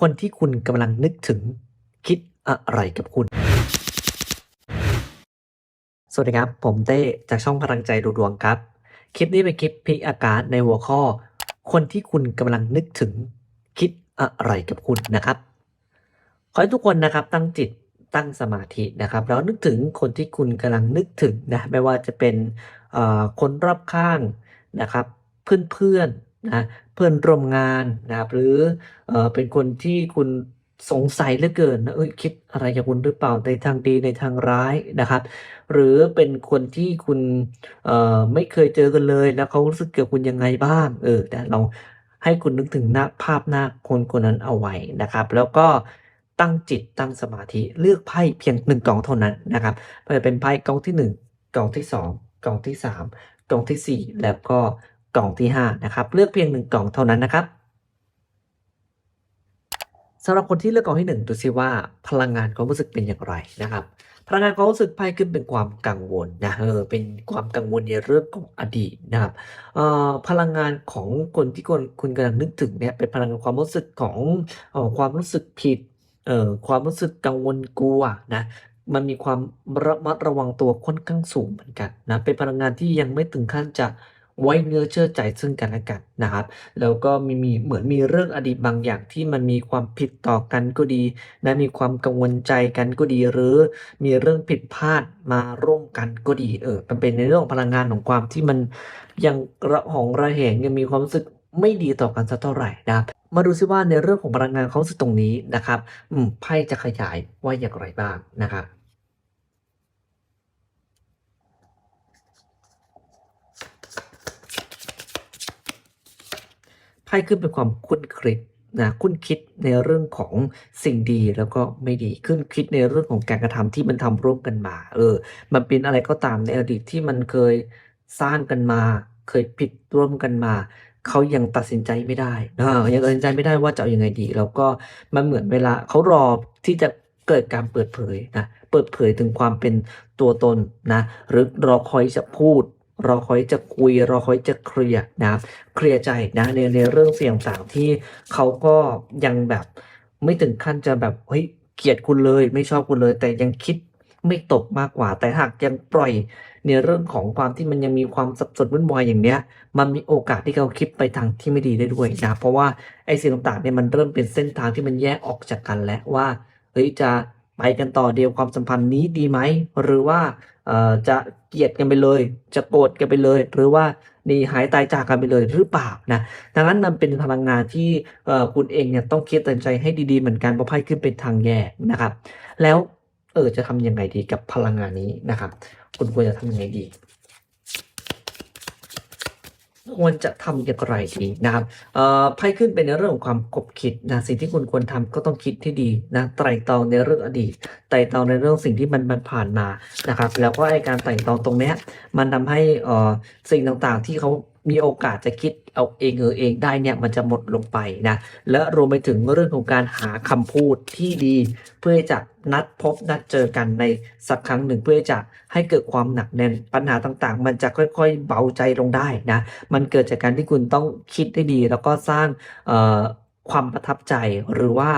คนที่คุณกำลังนึกถึงคิดอะไรกับคุณ สวัสดีครับ ผมเต้จากช่องพลังใจดูดวงครับ คลิปนี้เป็นคลิปพิกอากาศในหัวข้อ คนที่คุณกำลังนึกถึงคิดอะไรกับคุณนะครับ ขอให้ทุกคนนะครับตั้งจิตตั้งสมาธินะครับ แล้วนึกถึงคนที่คุณกำลังนึกถึงนะไม่ว่าจะเป็นคนรอบข้างนะครับ เพื่อนๆนะ เพื่อนร่วมงานนะครับหรือเออเป็นคนที่คุณสงสัยเหลือเกินนะเอ้ยคิดอะไรกับคุณหรือเปล่าในทางดีในทางร้ายนะครับ หรือเป็นคนที่คุณเอ่อไม่เคยเจอกันเลย แล้วเขารู้สึกเกี่ยวกับคุณยังไงบ้างเออแต่เราให้คุณนึกถึงหน้าภาพหน้าคนคนนั้นเอาไว้นะครับ แล้วก็ตั้งจิตตั้งสมาธิเลือกไพ่เพียงหนึ่งกองเท่านั้นนะครับไม่ว่าจะเป็นไพ่กองที่หนึ่งกองที่สองกองที่สามกองที่สี่แล้วก็ กล่องที่ห้านะครับ เลือกเพียงหนึ่งกองเท่านั้นนะครับสำหรับคนที่เลือกกล่องที่หนึ่งดูซิว่าพลังงานความรู้สึกเป็นอย่างไรนะครับ พลังงานความรู้สึกไพ่ขึ้นเป็นความกังวลนะเออเป็นความกังวลในเรื่องของอดีตนะครับเอ่อพลังงานของคนที่คุณคุณกำลังนึกถึงเนี่ยเป็นพลังงานความรู้สึกของออความรู้สึกผิดเอ่อความรู้สึกกังวลกลัวนะมันมีความระมัดระวังตัวค่อนข้างสูงเหมือนกันนะเป็นพลังงานที่ยังไม่ถึงขั้นจะ ไว้เนื้อเชื่อใจซึ่งกันและกันนะครับ แล้วก็มีมีเหมือนมีเรื่องอดีตบางอย่างที่มันมีความผิดต่อกันก็ดีนะมีความกังวลใจกันก็ดี หรือมีเรื่องผิดพลาดมาร่วมกันก็ดีเออมันเป็นในเรื่องของพลังงานของความที่มันยังระหองระแหงยังมีความรู้สึกไม่ดีต่อกันสักเท่าไหร่นะครับมาดูซิว่าในเรื่องของพลังงานเขาสึกตรงนี้นะครับอืมไพ่จะขยายว่าอย่างไรบ้างนะครับ ไพ่ขึ้นเป็นความคุ้นคิดนะคุ้นคิดในเรื่องของสิ่งดีแล้วก็ไม่ดีคุ้นคิดในเรื่องของการกระทำที่มันทำร่วมกันมา เออ มันเป็นอะไรก็ตามในอดีตที่มันเคยสร้างกันมา เคยผิดร่วมกันมาเขายังตัดสินใจไม่ได้นะยังตัดสินใจไม่ได้ว่าจะเอายังไงดี แล้วก็มันเหมือนเวลาเขารอที่จะเกิดการเปิดเผยนะ เปิดเผยถึงความเป็นตัวตนนะ หรือรอคอยจะพูด รอคอยจะคุยรอคอยจะเคลียร์นะครับเคลียร์ใจนะในในเรื่องเสี่ยงต่างที่เขาก็ยังแบบไม่ถึงขั้นจะแบบเฮ้ยเกลียดคุณเลยไม่ชอบคุณเลย แต่ยังคิดไม่ตกมากกว่า แต่หากยังปล่อยในเรื่องของความที่มันยังมีความสับสนวุ่นวายอย่างเนี้ย มันมีโอกาสที่เขาคิดไปทางที่ไม่ดีได้ด้วยนะเพราะว่าไอ้สิ่งต่างๆเนี่ยมันเริ่มเป็นเส้นทางที่มันแยกออกจากกันแล้วว่าเฮ้ยจะ ไปกันต่อเดียวความสัมพันธ์นี้ดีไหม หรือว่าจะเกลียดกันไปเลย จะโกรธกันไปเลย หรือว่านี่หายตายจากกันไปเลยหรือเปล่านะดังนั้นมันเป็นพลังงานที่คุณเองเนี่ยต้องคิดตัดใจให้ดีๆเหมือนกันเพราะไพ่ขึ้นเป็นทางแยกนะครับ แล้วเออจะทำยังไงดีกับพลังงานนี้นะครับ คุณควรจะทำยังไงดี ควรจะทำอย่างไรดีนะครับอ่อไพ่ขึ้นเป็นในเรื่องของความคบคิดนะสิ่งที่คุณควรทำก็ต้องคิดที่ดีนะไตร่ตรองในเรื่องอดีตไตร่ตรองในเรื่องสิ่งที่มันมันผ่านมานะครับ แล้วก็ไอการไตร่ตรองตรงนี้มันทำให้อ่อสิ่งต่างๆที่เขามีโอกาสจะคิด เอาเองเออเองได้เนี่ยมันจะหมดลงไปนะและรวมไปถึงเรื่องของการหาคำพูดที่ดี เพื่อจะนัดพบนัดเจอกันในสักครั้งหนึ่งเพื่อจะให้เกิดความหนักแน่นปัญหาต่างๆ มันจะค่อยๆเบาใจลงได้นะมันเกิดจากการที่คุณต้องคิดได้ดี แล้วก็สร้างความประทับใจหรือว่า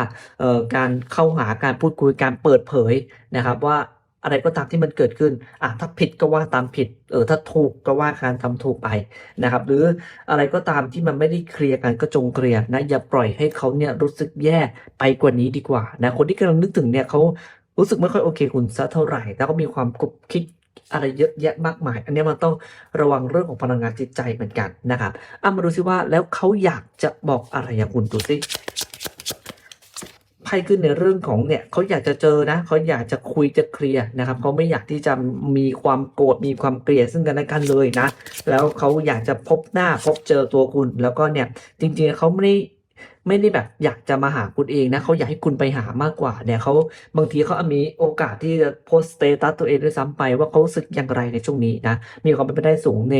การเข้าหาการพูดคุยการเปิดเผยนะครับว่า อะไรก็ตามที่มันเกิดขึ้นอะถ้าผิดก็ว่าตามผิด เออ ถ้าถูกก็ว่าการทำถูกไปนะครับ หรืออะไรก็ตามที่มันไม่ได้เคลียร์กันก็จงเคลียร์นะ อย่าปล่อยให้เขาเนี่ยรู้สึกแย่ไปกว่านี้ดีกว่านะ คนที่กำลังนึกถึงเนี่ยเขารู้สึกไม่ค่อยโอเคคุณสักเท่าไหร่ แล้วก็มีความกบคิดอะไรเยอะแยะมากมาย อันนี้มันต้องระวังเรื่องของพลังงานจิตใจเหมือนกันนะครับอะมาดูซิว่าแล้วเขาอยากจะบอกอะไรอย่างคุณดูสิ ไพ่ขึ้นในเรื่องของเนี่ยเขาอยากจะเจอนะเขาอยากจะคุยจะเคลียร์นะครับเขาไม่อยากที่จะมีความโกรธมีความเกลียดซึ่งกันและกันเลยนะ แล้วเขาอยากจะพบหน้าพบเจอตัวคุณ แล้วก็เนี่ยจริงๆเขาไม่ได้ ไม่ได้แบบอยากจะมาหาคุณเองนะเขาอยากให้คุณไปหามากกว่าเนี่ยเขาบางทีเขาอามีโอกาสที่จะโพสต์สเตตัสตัวเองด้วยซ้ำไปว่าเขารู้สึกอย่างไรในช่วงนี้นะมีความเป็นไปได้สูงใน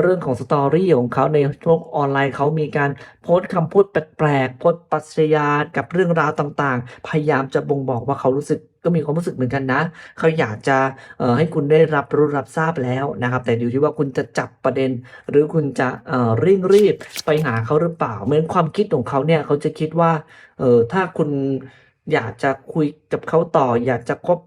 เรื่องของสตอรี่ของเขาในโลกออนไลน์เขามีการโพสต์คำพูดแปลกๆโพสต์ปรัชญากับเรื่องราวต่างๆ พยายามจะบ่งบอกว่าเขารู้สึก ก็มีความรู้สึกเหมือนกันนะเขาอยากจะให้คุณได้รับรู้รับทราบแล้วนะครับ แต่อยู่ที่ว่าคุณจะจับประเด็น หรือคุณจะเอ่อเร่งรีบไปหาเขาหรือเปล่า เหมือนความคิดของเขาเนี่ยเขาจะคิดว่าเออถ้าคุณอยากจะคุยกับเขาต่อ อยากจะคบ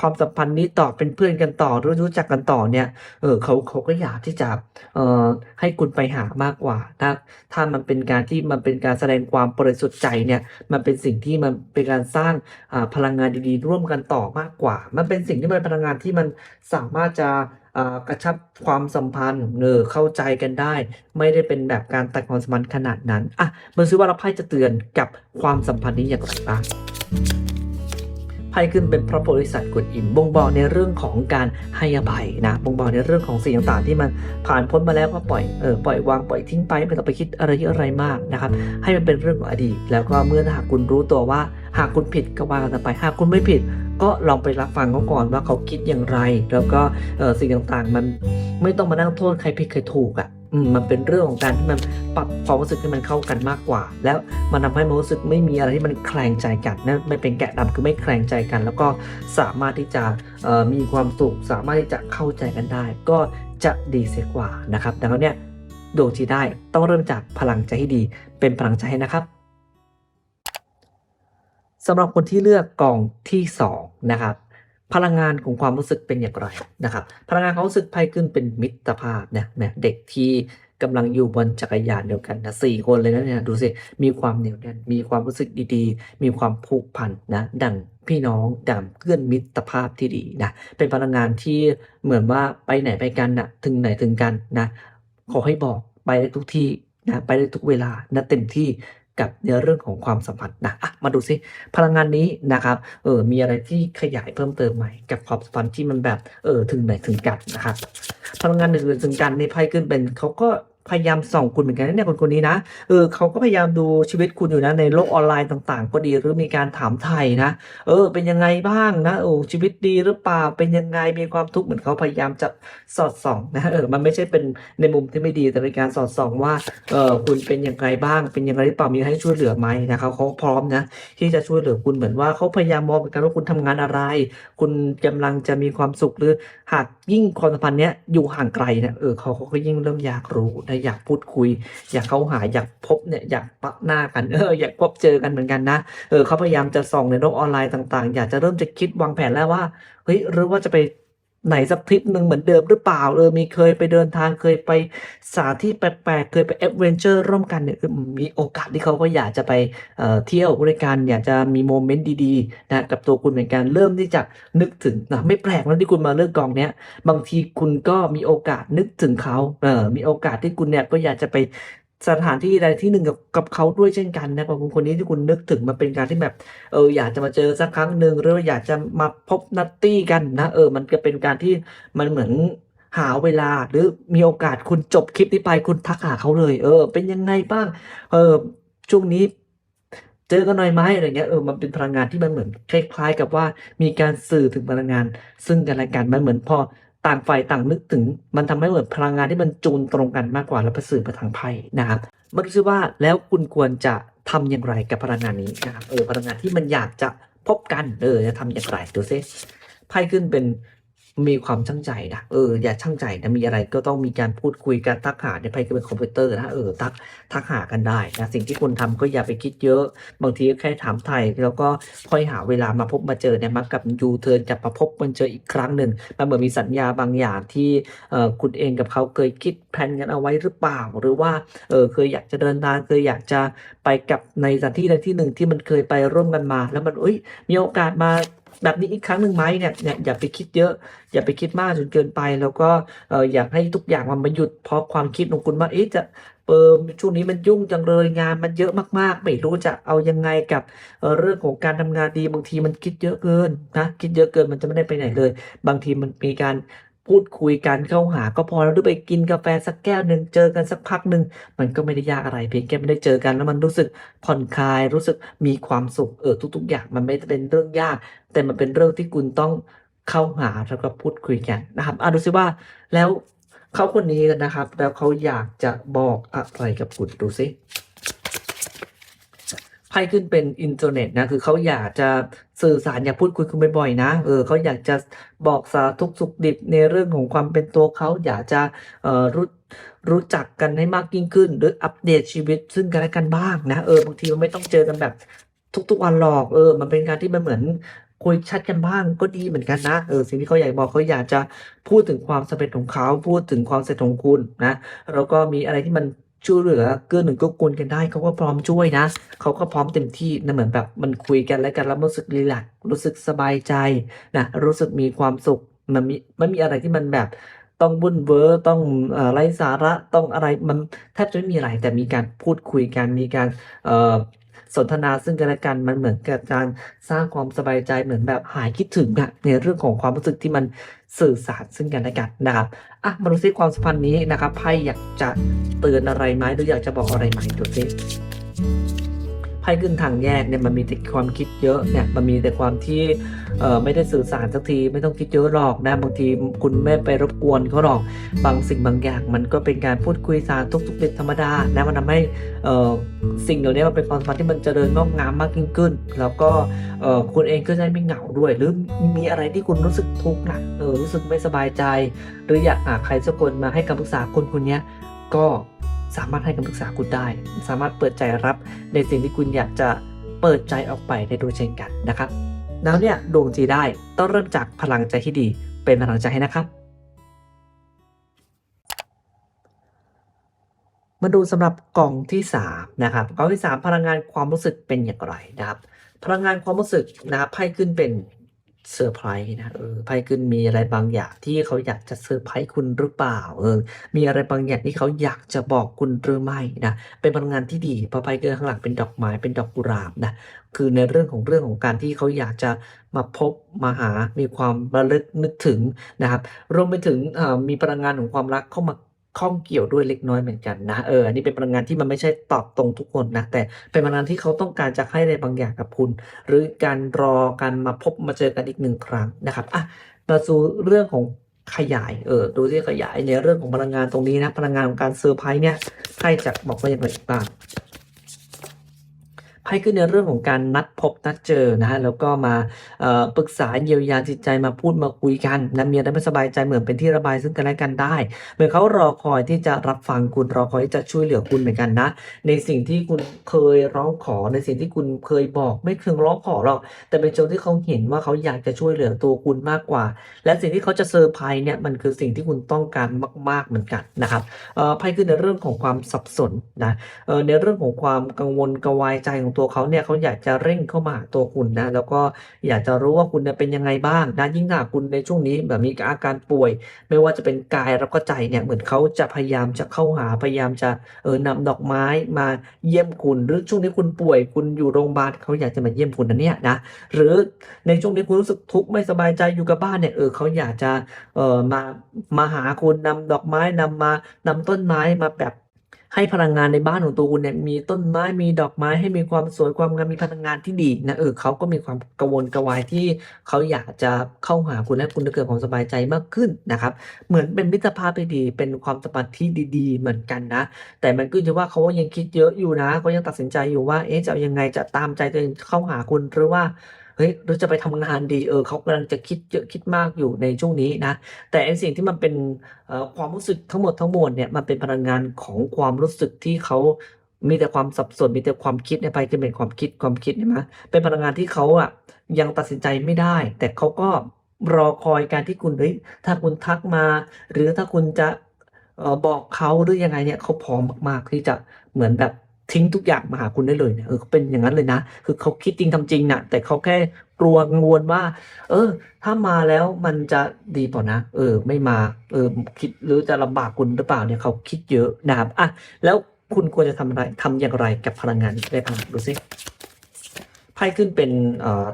ความสัมพันธ์นี้ต่อเป็นเพื่อนกันต่อรือรู้จักกันต่อเนี่ย เออเขาเขาก็อยากที่จะเอ่อให้คุณไปหามากกว่าถ้าถ้ามันเป็นการที่มันเป็นการแสดงความบริสุทธิ์ใจเนี่ยมันเป็นสิ่งที่มันเป็นการสร้างอ่าพลังงานดีๆ ร่วมกันต่อมากกว่า มันเป็นสิ่งที่มันเป็นพลังงานที่มันสามารถจะกระชับความสัมพันธ์เออเข้าใจกันได้ ไม่ได้เป็นแบบการตัดความสัมพันธ์ขนาดนั้นอะมาซื้อว่าเราไพ่จะเตือนกับความสัมพันธ์นี้อย่างไรบ้าง ไพ่ขึ้นเป็นพระโพธิสัตว์กวนอิมบ่งบอกในเรื่องของการให้อภัยนะบ่งบอกในเรื่องของสิ่งต่างๆ ที่มันผ่านพ้นมาแล้วก็ปล่อยเออปล่อยวางปล่อยทิ้งไปไม่ต้องไปคิดอะไรเยอะอะไรมากนะครับ ให้มันเป็นเรื่องของอดีต แล้วก็เมื่อหากคุณรู้ตัวว่า หากคุณผิดก็ว่ากันไปหากคุณไม่ผิดก็ลองไปรับฟังเขาก่อนว่าเขาคิดอย่างไร แล้วก็ออสิ่งต่างๆ มันไม่ต้องมานั่งโทษใครผิดใครถูกอะ มันเป็นเรื่องของการที่มันปรับความรู้สึกให้มันเข้ากันมากกว่า แล้วมันทำให้มันรู้สึกไม่มีอะไรที่มันแคลงใจกันนะไม่เป็นแกะดำคือไม่แคลงใจกัน แล้วก็สามารถที่จะมีความสุขสามารถที่จะเข้าใจกันได้ ก็จะดีเสียกว่านะครับดังนั้นเนี่ยดวงที่ได้ต้องเริ่มจากพลังใจที่ดี เป็นพลังใจให้นะครับสำหรับคนที่เลือกกองที่2นะครับ พลังงานของความรู้สึกเป็นอย่างไรนะครับ พลังงานความรู้สึกไพ่ขึ้นเป็นมิตรภาพเนี่ยเนี่ยเด็กที่กำลังอยู่บนจักรยานเดียวกันนะสี่คนเลยนะเนี่ยดูสิมีความเหนียวแน่นมีความรู้สึกดีๆ มีความผูกพันนะดังพี่น้องดังเพื่อนมิตรภาพที่ดีนะเป็นพลังงานที่เหมือนว่าไปไหนไปกันนะถึงไหนถึงกันนะขอให้บอกไปได้ทุกที่นะไปได้ทุกเวลานะเต็มที่ กับในเรื่องของความสัมพันธ์นะอะมาดูสิพลังงานนี้นะครับเออมีอะไรที่ขยายเพิ่มเติมไหมกับความสัมพันธ์ที่มันแบบเออถึงไหนถึงกันนะครับพลังงานอื่นถึงกันในไพ่ขึ้นเป็นเขาก็ พยายามส่องคุณเหมือนกันนะเนี่ยคนคนนี้นะเออเขาก็พยายามดูชีวิตคุณอยู่นะในโลกออนไลน์ต่าง ๆ ก็ดีหรือมีการถามไทยนะ เออ เป็นยังไงบ้างนะโอ้ชีวิตดีหรือเปล่าเป็นยังไงมีความทุกข์เหมือนเขาพยายามจะสอดส่องนะเออมันไม่ใช่เป็นในมุมที่ไม่ดีแต่เป็นการสอดส่องว่าเออคุณเป็นยังไงบ้าง เป็นยังไงหรือเปล่ามีให้ช่วยเหลือไหมนะครับเขาพร้อมนะที่จะช่วยเหลือคุณเหมือนว่าเขาพยายามมองเหมือนกันว่าคุณทำงานอะไร คุณกำลังจะมีความสุขหรือหากยิ่งความสัมพันธ์เนี้ยอยู่ห่างไกลเนี่ยเออเขาเขาก็ยิ่งเริ่มอยากรู้นะอยากพูดคุย อยากเข้าหาอยากพบเนี่ยอยากปะหน้ากันเอออยากพบเจอกันเหมือนกันนะเออเขาพยายามจะส่องในโลกออนไลน์ต่าง ๆ อยากจะเริ่มจะคิดวางแผนแล้วว่าเฮ้ยหรือว่าจะไป ไหนสักทริปหนึ่งเหมือนเดิมหรือเปล่าเออมีเคยไปเดินทางเคยไปสถานที่แปลกๆเคยไปแอดเวนเจอร์ร่วมกันเนี่ยคือมีโอกาสที่เขาก็อยากจะไปเออเที่ยวด้วยกันอยากจะมีโมเมนต์ดีๆนะกับตัวคุณเหมือนกันเริ่มที่จะนึกถึงนะไม่แปลกนะที่คุณมาเลือกกองเนี้ยบางทีคุณก็มีโอกาสนึกถึงเขาเออมีโอกาสที่คุณเนี่ยก็อยากจะไป สถานที่ใดที่หนึ่งกับกับเขาด้วยเช่นกันนะกับคนคนนี้ที่คุณนึกถึงมันเป็นการที่แบบเอออยากจะมาเจอสักครั้งหนึ่งหรือว่าอยากจะมาพบนัตตี้กันนะ เออ มันก็เป็นการที่มันเหมือนหาเวลาหรือมีโอกาสคุณจบคลิปนี้ไปคุณทักหาเขาเลย เออ เป็นยังไงบ้าง เออช่วงนี้ เจอกันหน่อยไหมอะไรเงี้ยเออมันเป็นพลังงานที่มันเหมือนคล้าย ๆ กับว่ามีการสื่อถึงพลังงาน ซึ่งกันและกันมันเหมือนพอ ต่างฝ่ายต่างนึกถึง มันทำให้เหมือนพลังงานที่มันจูนตรงกันมากกว่าแล้วไปสื่อประทางไพ่นะครับมาดูซิว่าแล้วคุณควรจะทำอย่างไรกับพลังงานนี้นะครับเออพลังงานที่มันอยากจะพบกันเออจะทำอย่างไรดูซิไพ่ขึ้นเป็น มีความช่างใจนะเอออย่าช่างใจนะมีอะไรก็ต้องมีการพูดคุยกันทักหาในไพ่ก็เป็นคอมพิวเตอร์นะเออทักทักหากันได้นะสิ่งที่คุณทำก็อย่าไปคิดเยอะ บางทีก็แค่ถามไทยแล้วก็ค่อยหาเวลามาพบมาเจอเนี่ยมักกับยูเทิร์นจะมาพบมันเจออีกครั้งหนึ่งมันเหมือนมีสัญญาบางอย่างที่เออคุณเองกับเขาเคยคิดแผนกันเอาไว้หรือเปล่า หรือว่าเออเคยอยากจะเดินทางเคยอยากจะไปกับในสถานที่ใดที่หนึ่งที่มันเคยไปร่วมกันมา แล้วมันเอ้ยมีโอกาสมา แบบนี้อีกครั้งหนึ่งไหมเนี่ยเนี่ยอย่าไปคิดเยอะ อย่าไปคิดมากจนเกินไป แล้วก็อยากให้ทุกอย่างมันมาหยุดเพราะความคิดของคุณว่าเอ๊ะจะเปิมช่วงนี้มันยุ่งจังเลยงานมันเยอะมากๆ ไม่รู้จะเอายังไงกับเเรื่องของการทำงานดีบางทีมันคิดเยอะเกินนะคิดเยอะเกินมันจะไม่ได้ไปไหนเลย บางทีมันมีการ พูดคุยกันเข้าหาก็พอแล้วหรือไปกินกาแฟสักแก้วหนึ่งเจอกันสักพักหนึ่งมันก็ไม่ได้ยากอะไรเพียงแค่ไม่ได้เจอกันแล้วมันรู้สึกผ่อนคลายรู้สึกมีความสุขเออทุก ๆ อย่างมันไม่ได้เป็นเรื่องยาก แต่มันเป็นเรื่องที่คุณต้องเข้าหาแล้วก็พูดคุยกันนะครับอะดูซิว่าแล้วเขาคนนี้นะครับ แล้วเขาอยากจะบอกอะไรกับคุณดูซิ ไพ่ขึ้นเป็นอินเทอร์เน็ตนะคือเขาอยากจะสื่อสารอยากพูดคุยคุณบ่อยๆนะเออเขาอยากจะบอกสารทุกสุขดิบในเรื่องของความเป็นตัวเขาอยากจะเอ่อรู้รู้จักกันให้มากยิ่งขึ้น หรืออัปเดตชีวิตซึ่งกันและกันบ้างนะเออบางทีมันไม่ต้องเจอกันแบบทุกๆวันหรอกเออ มันเป็นการที่มันเหมือนคุยแชทกันบ้างก็ดีเหมือนกันนะเออสิ่งที่เขาอยากบอกเขาอยากจะพูดถึงความสำเร็จของเขาพูดถึงความสำเร็จของคุณนะแล้วก็มีอะไรที่มัน ช่วยเหลือเกื้อหนุนก็กวนกันได้เขาก็พร้อมช่วยนะเขาก็พร้อมเต็มที่นะเหมือนแบบมันคุยกันแล้วกันแล้วรู้สึกรีแลกซ์รู้สึกสบายใจนะรู้สึกมีความสุขมันมีไม่มีอะไรที่มันแบบต้องบุ่นเวอร์ต้องอ่อไร้สาระต้องอะไรมันแทบจะไม่มีอะไรแต่มีการพูดคุยกันมีการเอ สนทนาซึ่งกันและกันมันเหมือนกับการสร้างความสบายใจเหมือนแบบหายคิดถึงอะในเรื่องของความรู้สึกที่มันสื่อสารซึ่งกันและกันนะครับอะมาดูซิความสัมพันธ์นี้นะครับไพ่อยากจะเตือนอะไรไหมหรืออยากจะบอกอะไรไหมดูซิ พ่ขึ้นทางแยกเนี่ยมันมีแต่ความคิดเยอะเนี่ยมันมีแต่ความที่เอ่อไม่ได้สื่อสารสักทีไม่ต้องคิดเยอะหรอกนะบางทีคุณไม่ไปรบกวนเขาหรอกบางสิ่งบางอย่างมันก็เป็นการพูดคุยสารทุกทุกๆเด็ดธรรมดานะมันทำให้เอ่อสิ่งเหล่านี้มันเป็นความสัมพันธ์ที่มันเจริญงอกงามมากยิ่งขึ้น แล้วก็เอ่อคุณเองก็จะไม่เหงาด้วย หรือมีอะไรที่คุณรู้สึกทุกข์นะเออรู้สึกไม่สบายใจ หรืออยากหาใครสักคนมาให้คำปรึกษาคนคนนี้ก็ สามารถให้คำปรึกษาคุณได้ สามารถเปิดใจรับในสิ่งที่คุณอยากจะเปิดใจออกไปได้ด้วยเช่นกันนะครับ แล้วเนี่ยดวงจีได้ต้องเริ่มจากพลังใจที่ดี เป็นพลังใจให้นะครับ มาดูสำหรับกล่องที่3นะครับกล่องที่ 3 พลังงานความรู้สึกเป็นอย่างไรนะครับ พลังงานความรู้สึกนะครับไพ่ขึ้นเป็น เซอร์ไพรส์นะเออไพ่ขึ้นมีอะไรบางอย่างที่เขาอยากจะเซอร์ไพรส์คุณหรือเปล่าเออมีอะไรบางอย่างที่เขาอยากจะบอกคุณหรือไม่นะเป็นพลังงานที่ดีเพราะไพ่ขึ้นข้างหลังเป็นดอกไม้เป็นดอกกุหลาบนะคือในเรื่องของเรื่องของการที่เขาอยากจะมาพบมาหามีความระลึกนึกถึงนะครับรวมไปถึงออมีพลังงานของความรักเข้ามา ข้องเกี่ยวด้วยเล็กน้อยเหมือนกันนะเอออันนี้เป็นพลังงานที่มันไม่ใช่ตอบตรงทุกคนนะแต่เป็นพลังงานที่เขาต้องการจะให้อะไรบางอย่างกับคุณ หรือการรอการมาพบมาเจอกันอีกหนึ่งครั้งนะครับอะมาสู่เรื่องของขยายเออดูที่ขยายในเรื่องของพลังงานตรงนี้นะพลังงานของการเซอร์ไพรส์เนี่ยให้จะบอกว่าอย่างไรบ้าง ไพ่ขึ้นในเรื่องของการนัดพบนัดเจอนะฮะแล้วก็มาปรึกษาเยียวยาจิตใจมาพูดมาคุยกันนะมีอะไรไม่สบายใจเหมือนเป็นที่ระบายซึ่งกันและกันได้เหมือนเขารอคอยที่จะรับฟังคุณรอคอยที่จะช่วยเหลือคุณเหมือนกันนะ ในสิ่งที่คุณเคยร้องขอในสิ่งที่คุณเคยบอกไม่เคยร้องขอหรอกแต่เป็นจุดที่เขาเห็นว่าเขาอยากจะช่วยเหลือตัวคุณมากกว่า และสิ่งที่เขาจะเซอร์ไพรส์เนี่ยมันคือสิ่งที่คุณต้องการมาก ๆเหมือนกันนะครับอ่อไพ่คือในเรื่องของความสับสนนะเออในเรื่องของความกังวลกระวายใจของตัวเขาเนี่ยเขาอยากจะเร่งเข้ามาหาตัวคุณนะแล้วก็อยากจะรู้ว่าคุณเนี่ยเป็นยังไงบ้างนะยิ่งถ้าคุณในช่วงนี้แบบมีอาการป่วย ไม่ว่าจะเป็นกายแล้วก็ใจเนี่ยเหมือนเขาจะพยายามจะเข้าหาพยายามจะเออนำดอกไม้มาเยี่ยมคุณหรือช่วงที่คุณป่วย คุณอยู่โรงพยาบาลเขาอยากจะมาเยี่ยมคุณนะเนี่ยนะหรือในช่วงที่คุณรู้สึกทุกข์ไม่สบายใจอยู่กับบ้านเนี่ยเออเขาอยากจะเออมามาหาคุณนำดอกไม้นำมานำต้นไม้มาแบบ ให้พลังงานในบ้านของตัวคุณเนี่ยมีต้นไม้มีดอกไม้ให้มีความสวยความงามมีพลังงานที่ดีนะเออเขาก็มีความกังวลกระวายที่เขาอยากจะเข้าหาคุณและคุณจะเกิดความสบายใจมากขึ้นนะครับ เหมือนเป็นมิตรภาพที่ดีเป็นความสัมพันธ์ที่ดี ๆ เหมือนกันนะ แต่มันก็จะว่าเขายังคิดเยอะอยู่นะเขายังตัดสินใจอยู่ว่าเอ๊ะจะยังไงจะตามใจตัวเองเข้าหาคุณหรือว่า เฮ้ยหรือจะไปทำงานดีเออเขากำลังจะคิดเยอะคิดมากอยู่ในช่วงนี้นะ แต่ไอ้สิ่งที่มันเป็นความรู้สึกทั้งหมดทั้งมวลเนี่ยมันเป็นพลังงานของความรู้สึกที่เขามีแต่ความสับสนมีแต่ความคิดในไปจะเป็นความคิดความคิดเนี่ยนะเป็นพลังงานที่เขาอะยังตัดสินใจไม่ได้ แต่เขาก็รอคอยการที่คุณเฮ้ยถ้าคุณทักมา หรือถ้าคุณจะบอกเขาหรือยังไงเนี่ยเขาพร้อมมากๆที่จะเหมือนแบบ ทิ้งทุกอย่างมาหาคุณได้เลยเนี่ยเออเขาเป็นอย่างนั้นเลยนะ คือเขาคิดจริงทำจริงน่ะ แต่เขาแค่กลัวกังวลว่า เออ ถ้ามาแล้วมันจะดีเปล่านะ เออ ไม่มา เออ คิดหรือจะลำบากคุณหรือเปล่าเนี่ยเขาคิดเยอะนะครับอะแล้วคุณควรจะทำอะไรทำอย่างไรกับพลังงานได้บ้างดูสิไพ่ขึ้นเป็นเอ่อ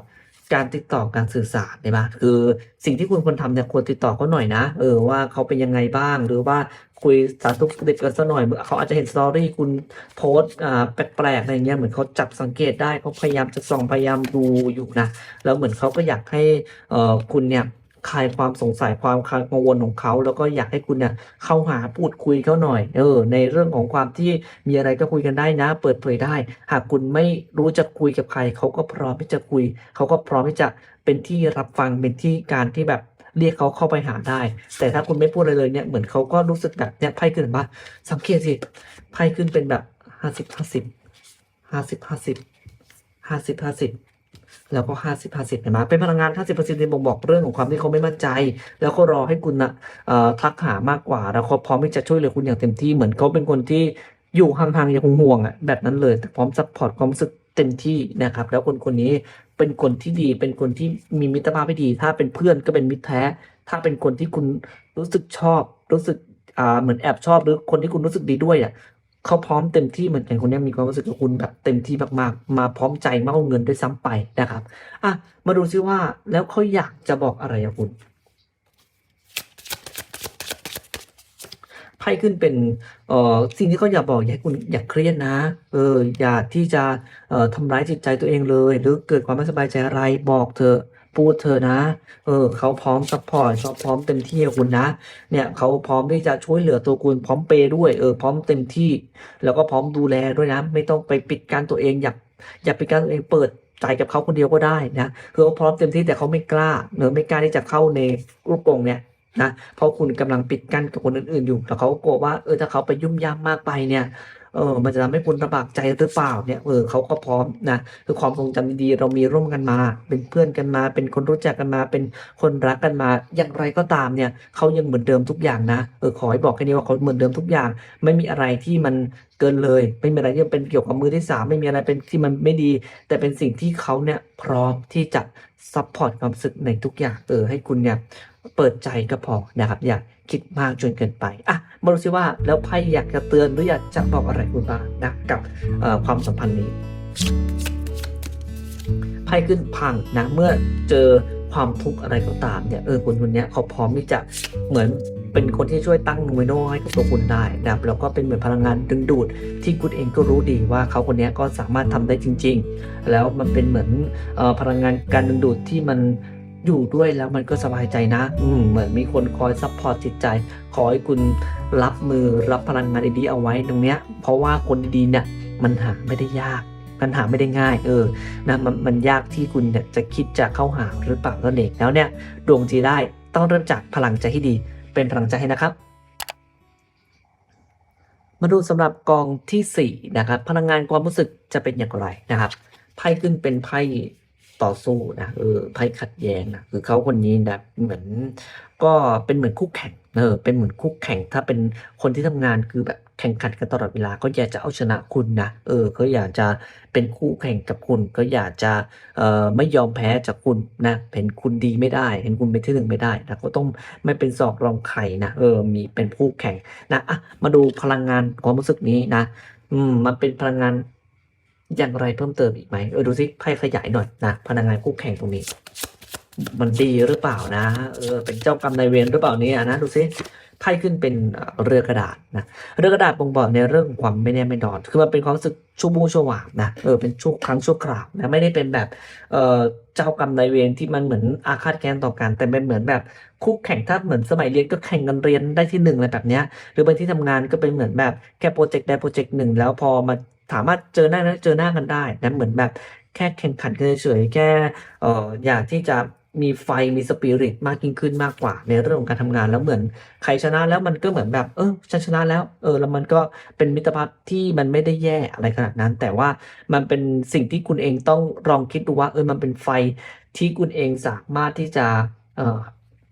การติดต่อการสื่อสารใช่ปะคือสิ่งที่คุณควรทำเนี่ยควรติดต่อเขาหน่อยนะ เออว่าเขาเป็นยังไงบ้าง หรือว่า คุยสารทุกข์ดิบกันสักหน่อยเขาอาจจะเห็นสตอรี่คุณโพสต์อ่าแปลกๆอะไรเงี้ยเหมือนเขาจับสังเกตได้เขาพยายามจะส่องพยายามดูอยู่นะแล้วเหมือนเขาก็อยากให้เอ่อคุณเนี่ยคลายความสงสัยความกังวลของเขา แล้วก็อยากให้คุณเนี่ยเข้าหาพูดคุยเขาหน่อย เออ ในเรื่องของความที่มีอะไรก็คุยกันได้นะ เปิดเผยได้ หากคุณไม่รู้จะคุยกับใครเขาก็พร้อมที่จะคุยเขาก็พร้อมที่จะเป็นที่รับฟังเป็นที่การที่แบบ เรียกเขาเข้าไปหาได้ แต่ถ้าคุณไม่พูดอะไรเลยเนี่ยเหมือนเขาก็รู้สึกแบบเนี่ยไพ่ขึ้นมาสังเกตสิไพ่ขึ้นเป็นแบบห้าสิบห้าสิบห้าสิบห้าสิบห้าสิบห้าสิบแล้วก็ห้าสิบห้าสิบเห็นไหมเป็นพลังงานห้าสิบเปอร์เซ็นต์ที่บ่งบอกเรื่องของความที่เขาไม่มั่นใจ แล้วก็รอให้คุณนะเอ่อทักหามากกว่า แล้วเขาพร้อมที่จะช่วยเหลือคุณอย่างเต็มที่เหมือนเขาเป็นคนที่อยู่ห่างๆอย่างห่วงๆอะแบบนั้นเลยแต่พร้อมซัพพอร์ตความรู้สึกเต็มที่นะครับ แล้วคนคนนี้ เป็นคนที่ดี เป็นคนที่มีมิตรภาพที่ดี ถ้าเป็นเพื่อนก็เป็นมิตรแท้ ถ้าเป็นคนที่คุณรู้สึกชอบ รู้สึกอ่าเหมือนแอบชอบหรือคนที่คุณรู้สึกดีด้วยอะเขาพร้อมเต็มที่เหมือนกันคนนี้มีความรู้สึกกับคุณแบบเต็มที่มากๆ มาพร้อมใจมากเงินด้วยซ้ำไปนะครับ อะมาดูซิว่าแล้วเขาอยากจะบอกอะไรกับคุณ ไพ่ขึ้นเป็นเอ่อสิ่งที่เขาอยากบอกอยากคุณอย่าเครียดนะเอออย่าที่จะเอ่อทำร้ายจิตใจตัวเองเลย หรือเกิดความไม่สบายใจอะไรบอกเธอพูดเธอนะ เออเขาพร้อมซัพพอร์ตเขาพร้อมเต็มที่คุณนะ เนี่ยเขาพร้อมที่จะช่วยเหลือตัวคุณพร้อมเปย์ด้วย เออพร้อมเต็มที่ แล้วก็พร้อมดูแลด้วยนะ ไม่ต้องไปปิดกั้นตัวเองอยากอยากปิดกั้นตัวเองเปิดใจกับเขาคนเดียวก็ได้นะคือเขาพร้อมเต็มที่แต่เขาไม่กล้าเนอไม่กล้าที่จะเข้าในรูปกงเนี่ย นะเพราะคุณกำลังปิดกั้นกับคนอื่นๆอยู่แล้วเขาก็กลัวว่าเออถ้าเขาไปยุ่มย่ามมากไปเนี่ย เออมันจะทำให้คุณลำบากใจหรือเปล่าเนี่ยเออเขาก็พร้อมนะคือความทรงจำดีๆเรามีร่วมกันมา เป็นเพื่อนกันมา เป็นคนรู้จักกันมา เป็นคนรักกันมา อย่างไรก็ตามเนี่ยเขายังเหมือนเดิมทุกอย่างนะเออขอให้บอกแค่นี้ว่าเขาเหมือนเดิมทุกอย่าง ไม่มีอะไรที่มันเกินเลย ไม่มีอะไรที่เป็นเกี่ยวกับมือที่สามไม่มีอะไรเป็นที่มันไม่ดี แต่เป็นสิ่งที่เขาเนี่ยพร้อมที่จะซัพพอร์ตความรู้สึกในทุกอย่างเออให้คุณเนี่ยเปิดใจก็พอนะครับอย่า คิดมากจนเกินไปอะมาดูซิว่าแล้วไพ่อยากจะเตือนหรืออยากจะบอกอะไรคุณบ้างนะกับความสัมพันธ์นี้ไพ่ขึ้นพังนะเมื่อเจอความทุกข์อะไรก็ตามเนี่ยเออคนคนเนี้ยเขาพร้อมที่จะเหมือนเป็นคนที่ช่วยตั้งโมโนให้กับตัวคุณได้นะครับแล้วก็เป็นเหมือนพลังงานดึงดูด ที่คุณเองก็รู้ดีว่าเขาคนนี้ก็สามารถทำได้จริง ๆ แล้วมันเป็นเหมือนออพลังงานการดึงดูดที่มัน อยู่ด้วยแล้วมันก็สบายใจนะ อืเหมือนมีคนคอยซัพพอร์ตจิตใจ ขอให้คุณรับมือรับพลังงานดีๆเอาไว้ตรงเนี้ย เพราะว่าคนดีๆเนี่ยมันหาไม่ได้ยากมันหาไม่ได้ง่าย เออนะมันมันยากที่คุณเนี่ยจะคิดจะเข้าหาหรือเปล่านั่นเองแล้วเนี่ยดวงจีได้ต้องเริ่มจากพลังใจที่ดี เป็นพลังใจให้นะครับ มาดูสำหรับกองที่สี่นะครับพลังงานความรู้สึกจะเป็นอย่างไรนะครับไพ่ขึ้นเป็นไพ่ ต่อสู้นะเออไพ่ขัดแย้งนะคือเขาคนนี้นะเหมือน ก็เป็นเหมือนคู่แข่งเออเป็นเหมือนคู่แข่งถ้าเป็นคนที่ทำงานคือแบบแข่งขันกันตลอดเวลาก็อยากจะเอาชนะคุณนะเออเขาอยากจะเป็นคู่แข่งกับคุณ ก็อยากจะเอ่อไม่ยอมแพ้จากคุณนะเห็นคุณดีไม่ได้ เห็นคุณเป็นที่หนึ่งไม่ได้นะก็ต้องไม่เป็นศอกรองไข่นะเออมีเป็นคู่แข่งนะอะมาดูพลังงานความรู้สึกนี้นะอืมมันเป็นพลังงาน อย่างไรเพิ่มเติมอีกไหมเออดูสิไพ่ขยายหน่อยนะพลังงานคู่แข่งตรงนี้ มันดีหรือเปล่านะเออเป็นเจ้ากรรมนายเวรหรือเปล่าเนี่ยนะดูสิไพ่ขึ้นเป็นเรือกระดาษนะเรือกระดาษบ่งบอกในเรื่องความไม่แน่ไม่นอน คือมันเป็นความรู้สึกชั่วบูชั่วหวามนะเออเป็นช่วงครั้งชั่วคราวนะไม่ได้เป็นแบบเออเจ้ากรรมนายเวรที่มันเหมือนอาฆาตแค้นต่อกัน แต่เป็นเหมือนแบบคู่แข่งถ้าเหมือนสมัยเรียนก็แข่งกันเรียนได้ที่หนึ่งอะไรแบบเนี้ยหรือบางที่ทำงานก็เป็นเหมือนแบบแค่โปรเจกต์ใดโปรเจกต์หนึ่งแล้วพอมา สามารถเจอหน้าเจอหน้ากันได้นะเหมือนแบบแค่แข่งขันกันเฉยๆแค่เอ่ออยากที่จะมีไฟมีสปิริตมากยิ่งขึ้นมากกว่า ในเรื่องของการทำงานแล้วเหมือนใครชนะแล้วมันก็เหมือนแบบ เออฉันชนะแล้ว เออแล้วมันก็เป็นมิตรภาพที่มันไม่ได้แย่อะไรขนาดนั้น แต่ว่ามันเป็นสิ่งที่คุณเองต้องลองคิดดูว่า เออมันเป็นไฟที่คุณเองสามารถที่จะเอ่อ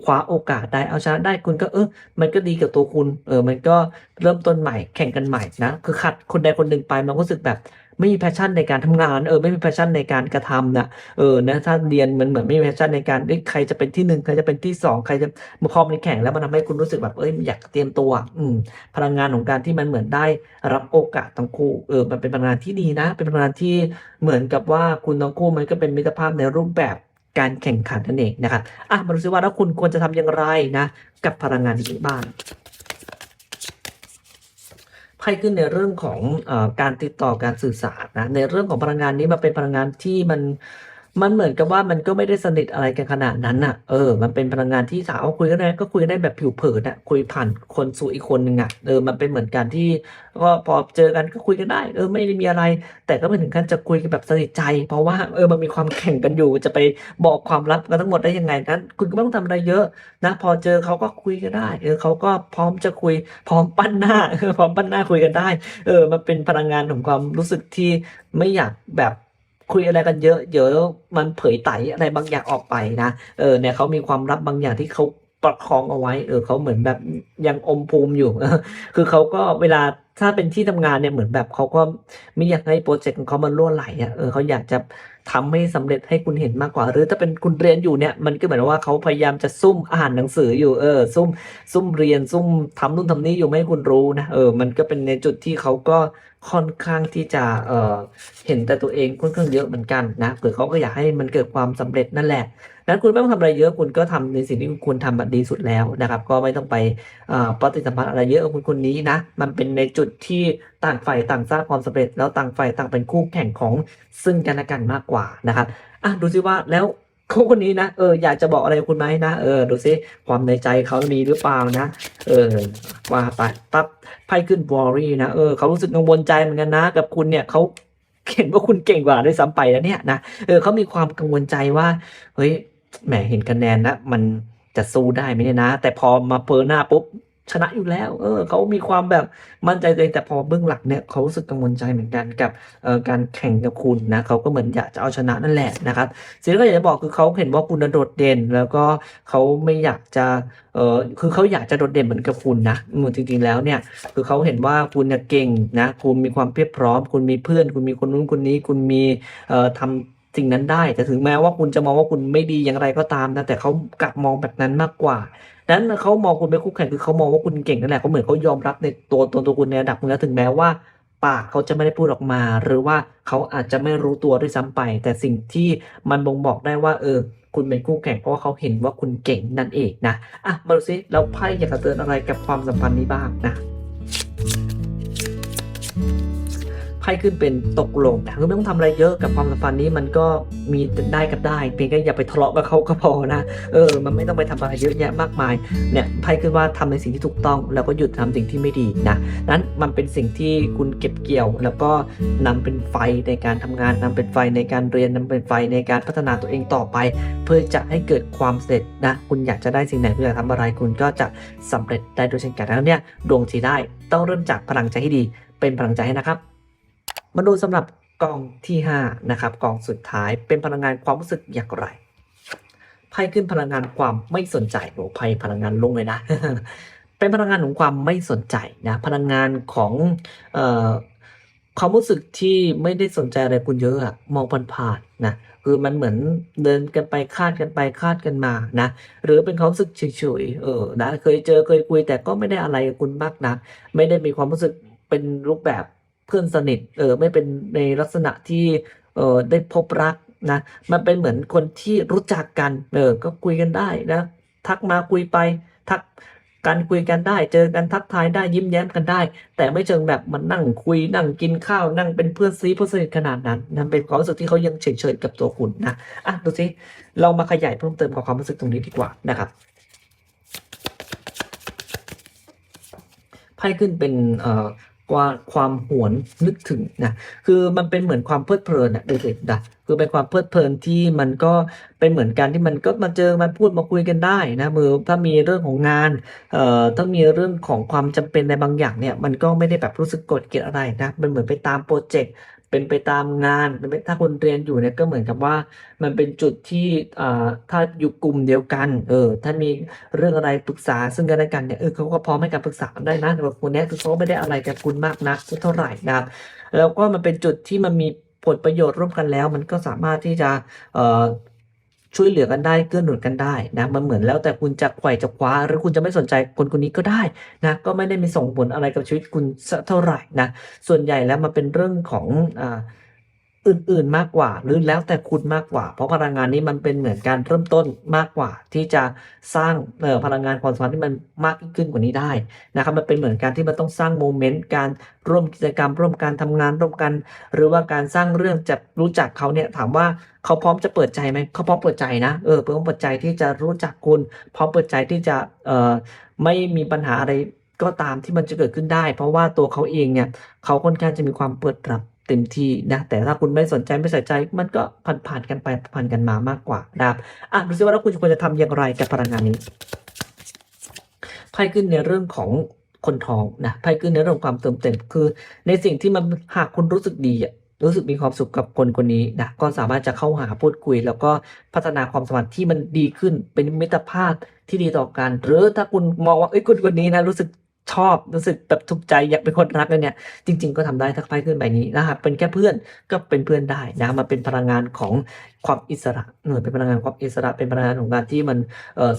คว้าโอกาสได้เอาชนะได้คุณก็เออมันก็ดีกับตัวคุณ เออ มันก็เริ่มต้นใหม่แข่งกันใหม่นะคือขัดคนใดคนหนึ่งไปมันก็รู้สึกแบบไม่มีแพชชั่นในการทำงาน เออไม่มีแพชชั่นในการกระทำนะเออนะถ้าเรียนมันเหมือนไม่มีแพชชั่นในการเอ้ยใครจะเป็นที่หนึ่งใครจะเป็นที่สองใครจะมาพอมในแข่งแล้วมันทำให้คุณรู้สึกแบบเอ้ยอยากเตรียมตัว อืม พลังงานของการที่มันเหมือนได้รับโอกาสทั้งคู่เออมันเป็นพลังงานที่ดีนะ เป็นพลังงานที่เหมือนกับว่าคุณทั้งคู่มันก็เป็นมิตรภาพในรูปแบบ การแข่งขันนั่นเองนะครับอะมาดูซิว่าแล้วคุณควรจะทำอย่างไรนะกับพลังงานนี้บ้างไพ่ขึ้นในเรื่องของอการติดต่อการสื่อสารนะในเรื่องของพลังงานนี้มันเป็นพลังงานที่มัน มันเหมือนกับว่ามันก็ไม่ได้สนิทอะไรกันขนาดนั้นน่ะ เออ มันเป็นพลังงานที่ถาวคุยกันได้ก็คุยกันได้แบบผิวเผินอะคุยผ่านคนสู่อีกคนหนึ่งอะ เออ มันเป็นเหมือนการที่ก็พอเจอกันก็คุยกันได้ เออ ไม่ได้มีอะไร แต่ก็ไม่ถึงขั้นจะคุยกันแบบสนิทใจ เพราะว่า เออ มันมีความแข่งกันอยู่ จะไปบอกความลับกันทั้งหมดได้ยังไงนั้น คุณก็ไม่ต้องทำอะไรเยอะนะ พอเจอเขาก็คุยกันได้ เออเขาก็พร้อมจะคุย พร้อมปั้นหน้า พร้อมปั้นหน้าคุยกันได้ เออ มันเป็นพลังงานของความรู้สึกที่ไม่อยากแบบ คุยอะไรกันเยอะเดี๋ยวมันเผยไตอะไรบางอย่างออกไปนะเออเนี่ยเขามีความลับบางอย่างที่เขาประคองเอาไว้ เออเขาเหมือนแบบยังอมภูมิอยู่ คือเขาก็เวลาถ้าเป็นที่ทำงานเนี่ยเหมือนแบบเขาก็ไม่อยากให้โปรเจกต์ของเขามันล่วไหลอะเออเขาอยากจะ ทำให้สำเร็จให้คุณเห็นมากกว่า หรือถ้าเป็นคุณเรียนอยู่เนี่ยมันก็เหมือนว่าเขาพยายามจะซุ่มอ่านหนังสืออยู่เออซุ่มซุ่มเรียนซุ่มทำนู่นทำนี่อยู่ไม่ให้คุณรู้นะเออมันก็เป็นในจุดที่เขาก็ค่อนข้างที่จะเออเห็นแต่ตัวเองค่อนข้างเยอะเหมือนกันนะเผื่อเขาก็อยากให้มันเกิดความสำเร็จนั่นแหละ นั้นคุณไม่ต้องทำอะไรเยอะคุณก็ทำในสิ่งที่คุณควรทำแบบดีสุดแล้วนะครับ ก็ไม่ต้องไปปฏิสัมพันธ์อะไรเยอะกับคนคนนี้นะ มันเป็นในจุดที่ต่างฝ่ายต่างสร้างความสำเร็จ แล้วต่างฝ่ายต่างเป็นคู่แข่งของซึ่งกันและกันมากกว่านะครับอะดูสิว่าแล้วเขาคนนี้นะเอออยากจะบอกอะไรคุณไหมนะเออดูสิความในใจเขามีหรือเปล่านะเออว่าไปปั๊บไพ่ขึ้นวอรี่นะเออเขารู้สึกกังวลใจเหมือนกันนะ กับคุณเนี่ยเขาเห็นว่าคุณเก่งกว่าด้วยซ้ำไปแล้วเนี่ยนะเออเขามีความกังวลใจว่าเฮ้ย แหมเห็นคะแนนนะมันจะสู้ได้ไหมเนี่ยนะ แต่พอมาเปิดหน้าปุ๊บชนะอยู่แล้ว เออเขามีความแบบมั่นใจเองแต่พอเบื้องหลังเนี่ยเขารู้สึกกังวลใจเหมือนกันกับออการแข่งกับคุณนะเขาก็เหมือนอยากจะเอาชนะนั่นแหละนะครับสิ่งที่เขาอยากจะบอกคือเขาเห็นว่าคุณโดดเด่น แล้วก็เขาไม่อยากจะเออคือเขาอยากจะโดดเด่นเหมือนกับคุณนะอืมจริงๆแล้วเนี่ยคือเขาเห็นว่าคุณเนี่ยเก่งนะคุณมีความเพียบพร้อม คุณมีเพื่อน คุณมีคนนู้นคนนี้ คุณมีเอ่อทำ สิ่งนั้นได้ แต่ถึงแม้ว่าคุณจะมองว่าคุณไม่ดีอย่างไรก็ตามนะแต่เขากลับมองแบบนั้นมากกว่าดังนั้นเขามองคุณเป็นคู่แข่งคือเขามองว่าคุณเก่งนั่นแหละเขาเหมือนเขายอมรับในตัวตัวตัวคุณในระดับนึงแล้วถึงแม้ว่าปากเขาจะไม่ได้พูดออกมา หรือว่าเขาอาจจะไม่รู้ตัวด้วยซ้ำไป แต่สิ่งที่มันบ่งบอกได้ว่า เออ คุณเป็นคู่แข่งเพราะว่าเขาเห็นว่าคุณเก่งนั่นเองนะอะมาดูซิแล้วไพ่อยากจะเตือนอะไรกับความสัมพันธ์นี้บ้างนะ ไพ่ขึ้นเป็นตกลงนะคือไม่ต้องทำอะไรเยอะกับความสัมพันธ์นี้มันก็มีได้กับได้เพียงแค่อย่าไปทะเลาะกับเขาก็พอนะเออ มันไม่ต้องไปทำอะไรเยอะแยะมากมายเนี่ยไพ่ขึ้นว่าทำในสิ่งที่ถูกต้อง แล้วก็หยุดทำสิ่งที่ไม่ดีนะนั้นมันเป็นสิ่งที่คุณเก็บเกี่ยว แล้วก็นำเป็นไฟในการทำงานนำเป็นไฟในการเรียนนำเป็นไฟในการพัฒนาตัวเองต่อไป เพื่อจะให้เกิดความเสร็จนะคุณอยากจะได้สิ่งไหนคุณอยากทำอะไรคุณก็จะสำเร็จได้โดยเช่นกันแล้วเนี่ยดวงที่ได้ต้องเริ่มจากพลังใจที่ดีเป็นพลังใจให้นะครับ มาดูสำหรับกองที่5นะครับกองสุดท้ายเป็นพลังงานความรู้สึกอย่างไรไพ่ขึ้นพลังงานความไม่สนใจโอ้ไพ่พลังงานลงเลยนะ เป็นพลังงานของความไม่สนใจนะพลังงานของเอ่อความรู้สึกที่ไม่ได้สนใจอะไรคุณเยอะอะมองผ่านๆนะคือมันเหมือนเดินกันไปคาดกันไปคาดกันมานะหรือเป็นความรู้สึกเฉยๆเออนะเคยเจอเคยคุยแต่ก็ไม่ได้อะไรกับคุณมากนะไม่ได้มีความรู้สึกเป็นรูปแบบ เพื่อนสนิทเออไม่เป็นในลักษณะที่เออได้พบรักนะมันเป็นเหมือนคนที่รู้จักกันเออก็คุยกันได้นะทักมาคุยไปทักกันคุยกันได้ เจอกันทักทายได้ยิ้มแย้มกันได้ แต่ไม่เชิงแบบมันนั่งคุยนั่งกินข้าวนั่งเป็นเพื่อนซีเพื่อนสนิทขนาดนั้นนั่นเป็นความรู้สึกที่เขายังเฉยๆกับตัวคุณนะอะดูสิเรามาขยายเพิ่มเติมกับความรู้สึกตรงนี้ดีกว่านะครับไพ่ขึ้นเป็น เอ่อความความหวนนึกถึงนะคือมันเป็นเหมือนความเพลิดเพลินอะเด็กๆนะคือเป็นความเพลิดเพลินที่มันก็เป็นเหมือนกันที่มันก็มาเจอมาพูดมาคุยกันได้นะมือถ้ามีเรื่องของงานเอ่อถ้ามีเรื่องของความจำเป็นในบางอย่างเนี่ยมันก็ไม่ได้แบบรู้สึกกดเกลียดอะไรนะมันเหมือนไปตามโปรเจกต์ เป็นไปตามงานเป็นถ้าคนเรียนอยู่เนี่ยก็เหมือนกับว่า มันเป็นจุดที่อ่าถ้าอยู่กลุ่มเดียวกัน เออ ถ้ามีเรื่องอะไรปรึกษาซึ่งกันและกันเนี่ยเออเขาก็พร้อมให้การปรึกษาได้นะแต่คนนี้คือเขาไม่ได้อะไรกับคุณมากนักสักเท่าไหร่นะครับแล้วก็มันเป็นจุดที่มันมีผลประโยชน์ร่วมกันแล้ว มันก็สามารถที่จะอ่อ ช่วยเหลือกันได้เกื้อหนุนกันได้นะมันเหมือนแล้วแต่คุณจะไขว่จะคว้า หรือคุณจะไม่สนใจคนคนนี้ก็ได้นะก็ไม่ได้มีส่งผลอะไรกับชีวิตคุณสักเท่าไหร่นะส่วนใหญ่แล้วมันเป็นเรื่องของอ่า อื่นๆมากกว่า หรือแล้วแต่คุณมากกว่า เพราะพลังงานนี้มันเป็นเหมือนการเริ่มต้นมากกว่า ที่จะสร้างเอ่อพลังงานความสัมพันธ์ที่มันมากขึ้นกว่านี้ได้นะครับมันเป็นเหมือนการที่มันต้องสร้างโมเมนต์การร่วมกิจกรรม ร่วมกันทำงานร่วมกัน หรือว่าการสร้างเรื่องจะรู้จักเขาเนี่ยถามว่าเขาพร้อมจะเปิดใจไหมเขาพร้อมเปิดใจนะเออพร้อมเปิดใจที่จะรู้จักคุณพร้อมเปิดใจที่จะเอ่อไม่มีปัญหาอะไร ก็ตามที่มันจะเกิดขึ้นได้ เพราะว่าตัวเขาเองเนี่ยเขาค่อนข้างจะมีความเปิดรับเต็มที่นะแต่ถ้าคุณไม่สนใจไม่ใส่ใจ มันก็ผ่านๆกันไปผ่านกันมามากกว่านะครับอะดูซิว่าแล้วคุณควรจะทำอย่างไรกับพลังงานนี้ไพ่ขึ้นในเรื่องของคนท้องนะไพ่ขึ้นในเรื่องความเติมเต็มคือ ในสิ่งที่มันหากคุณรู้สึกดีอะรู้สึกมีความสุขกับคนคนนี้นะก็สามารถจะเข้าหาพูดคุย แล้วก็พัฒนาความสัมพันธ์ที่มันดีขึ้นเป็นมิตรภาพที่ดีต่อกัน หรือถ้าคุณมองว่าเอ้ยคนคนนี้นะรู้สึก ชอบรู้สึกแบบถูกใจอยากเป็นคนรักกันเนี่ยจริง ๆ ก็ทำได้ถ้าไพ่ขึ้นใบนี้นะครับเป็นแค่เพื่อนก็เป็นเพื่อนได้นะมันเป็นพลังงานของความอิสระเออเป็นพลังงานความอิสระเป็นพลังงานของการที่มัน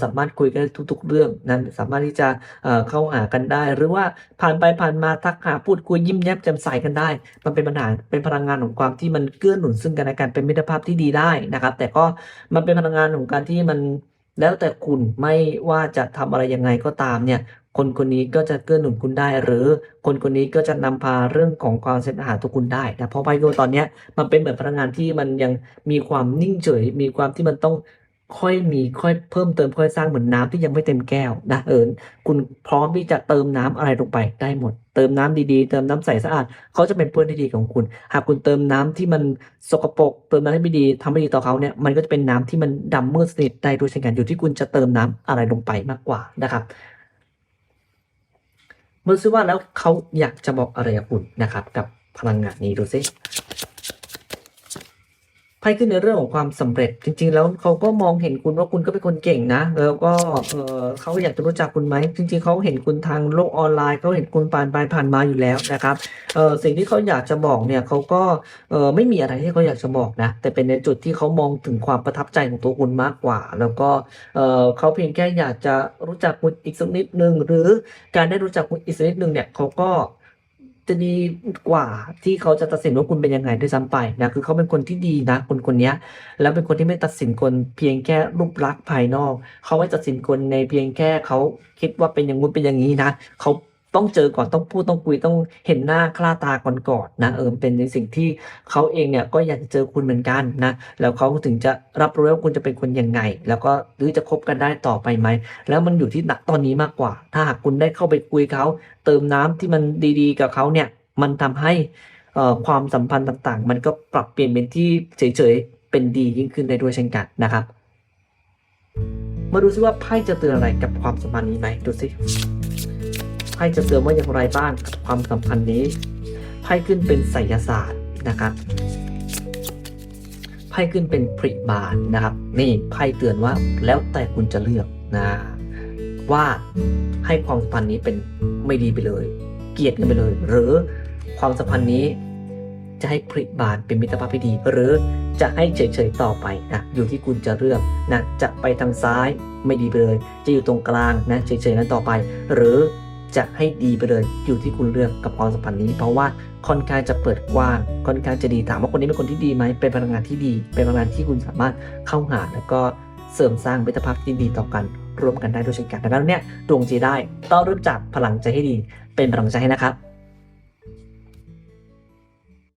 สามารถคุยกันทุก ๆ เรื่องนั้นสามารถที่จะเเข้าหากันได้ หรือว่าผ่านไปผ่านมาทักหาพูดคุยยิ้มแย้มแจ่มใสกันได้ มันเป็นปัญหาเป็นพลังงานของความที่มันเกื้อหนุนซึ่งกันและกันเป็นมิตรภาพที่ดีได้นะครับ แต่ก็มันเป็นพลังงานของการที่มันแล้วแต่คุณไม่ว่าจะทำอะไรยังไงก็ตามเนี่ย คนคนนี้ก็จะเกื้อหนุนคุณได้ หรือคนคนนี้ก็จะนำพาเรื่องของความเสน่หาตัวคุณได้นะเพราะไพ่โกตอนเนี้ยมันเป็นเหมือนพลังงานที่มันยังมีความนิ่งเฉย มีความที่มันต้องค่อยมีค่อยเพิ่มเติมค่อยสร้างเหมือนน้ำที่ยังไม่เต็มแก้วนะเออคุณพร้อมที่จะเติมน้ำอะไรลงไปได้หมด เติมน้ำดีๆ เติมน้ำใสสะอาดเขาจะเป็นเพื่อนที่ดีของคุณ หากคุณเติมน้ำที่มันสกปรกเติมน้ำที่ไม่ดีทำไม่ดีต่อเขาเนี่ยมันก็จะเป็นน้ำที่มันดำมืดสนิทได้ด้วยเช่นกันอยู่ที่คุณจะเติมน้ำอะไรลงไปมากกว่านะครับ เมื่อซิว่าแล้วเขาอยากจะบอกอะไรกับคุณนะครับ กับพลังงานนี้ดูซิ ไพ่ขึ้นในเรื่องของความสำเร็จ จริง ๆ แล้วเขาก็มองเห็นคุณว่าคุณก็เป็นคนเก่งนะ แล้วก็เออเขาอยากจะรู้จักคุณไหมจริง ๆเขาเห็นคุณทางโลกออนไลน์เขาเห็นคุณผ่านไปผ่านมาอยู่แล้วนะครับเออสิ่งที่เขาอยากจะบอกเนี่ยเขาก็เออไม่มีอะไรที่เขาอยากจะบอกนะ แต่เป็นในจุดที่เขามองถึงความประทับใจของตัวคุณมากกว่า แล้วก็เออเขาเพียงแค่อยากจะรู้จักคุณอีกสักนิดนึงหรือการได้รู้จักคุณอีกสักนิดนึงเนี่ยเขาก็ จะดีกว่าที่เขาจะตัดสินว่าคุณเป็นยังไงด้วยซ้ำไปนะคือเขาเป็นคนที่ดีนะ คนคนนี้แล้วเป็นคนที่ไม่ตัดสินคนเพียงแค่รูปลักษณ์ภายนอก เขาไม่ตัดสินคนในเพียงแค่เขาคิดว่าเป็นอย่างงู้นเป็นอย่างนี้นะเขา ต้องเจอก่อนต้องพูดต้องคุยต้องเห็นหน้าคล้าตาก่อนก่อนนะเออเป็นในสิ่งที่เขาเองเนี่ยก็อยากจะเจอคุณเหมือนกันนะแล้วเขาถึงจะรับรู้ว่าคุณจะเป็นคนยังไง แล้วก็หรือจะคบกันได้ต่อไปไหมแล้วมันอยู่ที่ณตอนนี้มากกว่า ถ้าหากคุณได้เข้าไปคุยเขาเติมน้ำที่มันดีๆ กับเขาเนี่ยมันทำให้อ่อความสัมพันธ์ต่างๆ มันก็ปรับเปลี่ยนเป็นที่เฉยๆเป็นดียิ่งขึ้นได้ด้วยเช่นกันนะครับมาดูซิว่าไพ่จะเตือนอะไรกับความสัมพันธ์นี้ไหมดูสิ ไพ่จะเตือนว่าอย่างไรบ้างกับความสัมพันธ์นี้ไพ่ขึ้นเป็นไสยศาสตร์นะครับไพ่ขึ้นเป็นพริบาลนะครับ นี่ไพ่เตือนว่าแล้วแต่คุณจะเลือกนะว่าให้ความสัมพันธ์นี้เป็นไม่ดีไปเลย เกลียดกันไปเลย หรือความสัมพันธ์นี้จะให้พริบาลเป็นมิตรภาพที่ดี หรือจะให้เฉยๆต่อไปนะอยู่ที่คุณจะเลือกนะจะไปทางซ้ายไม่ดีไปเลย จะอยู่ตรงกลางนะเฉยๆนั้นต่อไป หรือ จะให้ดีไปเลยอยู่ที่คุณเลือกกับความสัมพันธ์นี้ เพราะว่าค่อนข้างจะเปิดกว้างค่อนข้างจะดีถามว่าคนนี้เป็นคนที่ดีไหมเป็นพลังงานที่ดี เป็นพลังงานที่คุณสามารถเข้าหาแล้วก็เสริมสร้างมิตรภาพที่ดีต่อกันร่วมกันได้ด้วยเช่นกันดังนั้นเนี่ยดวงจีได้ต้องเริ่มจากพลังใจให้ดี เป็นพลังใจให้นะครับ